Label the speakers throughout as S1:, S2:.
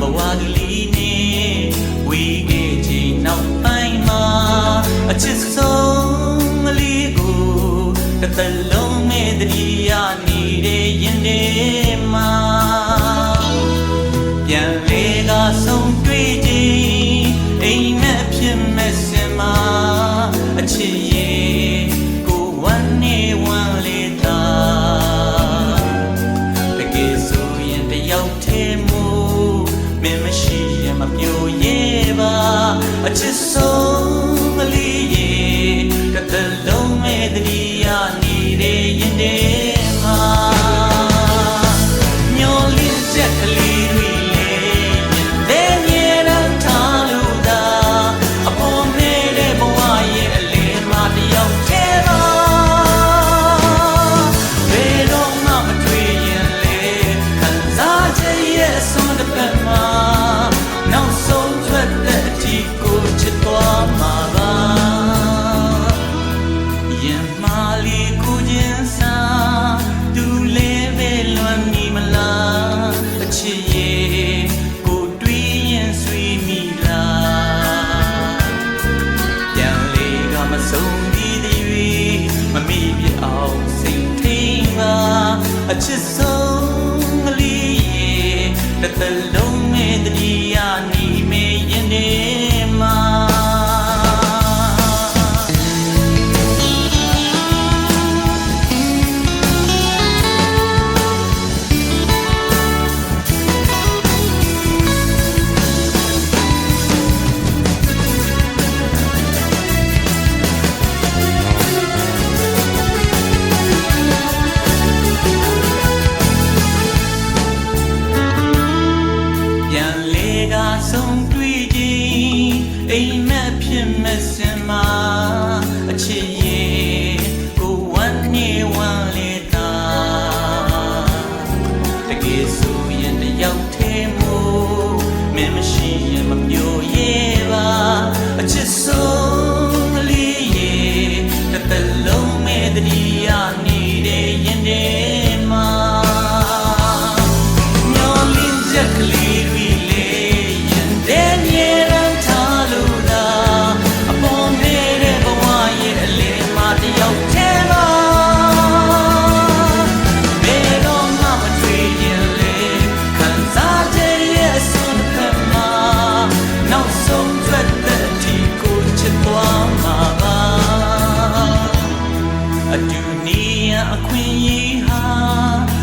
S1: ဘဝကလေးနဲ့ဝေးခဲ့ခြင်းနောက်ပိုင်းမှာအချစ်ဆုံးကလေးကိုတစ်သလုံးနဲ့တတိယနေတဲ့ရင်ထဲမှာ အချစ် အချ မ်မက်ဖြစ်မဲ့စင်မှာအချစ်ရဲ့ကိုဝမ်းနေဝမ်းလေတာတကယ်ဆိုရင်တယောက်တည်းမို့မင်းမရှိရင်မပြိုရဲ့ပါအချစ်ဆုံးကလေးရဲ့တစ်သလုံးမဲ့တတိယနေတဲ့ရင်ထဲမှာမျောလင်းချက်ကလေးတွေလေ အတူနေရအခွင့်အရေးဟာ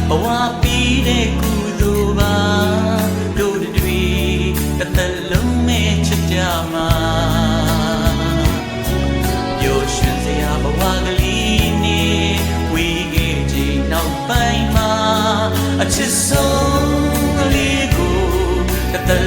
S1: ဘဝပြီးတဲ့ကုသိုလ်ပါတို့တွေတစ်သက်လုံးမဲ့ချစ်ကြမှာပျော်ရွှင်စရာဘဝကလေးနဲ့ဝေးခဲ့ခြင်းနောက်ပိုင်းမှာအချစ်ဆုံးကလေးကိုတစ်သက်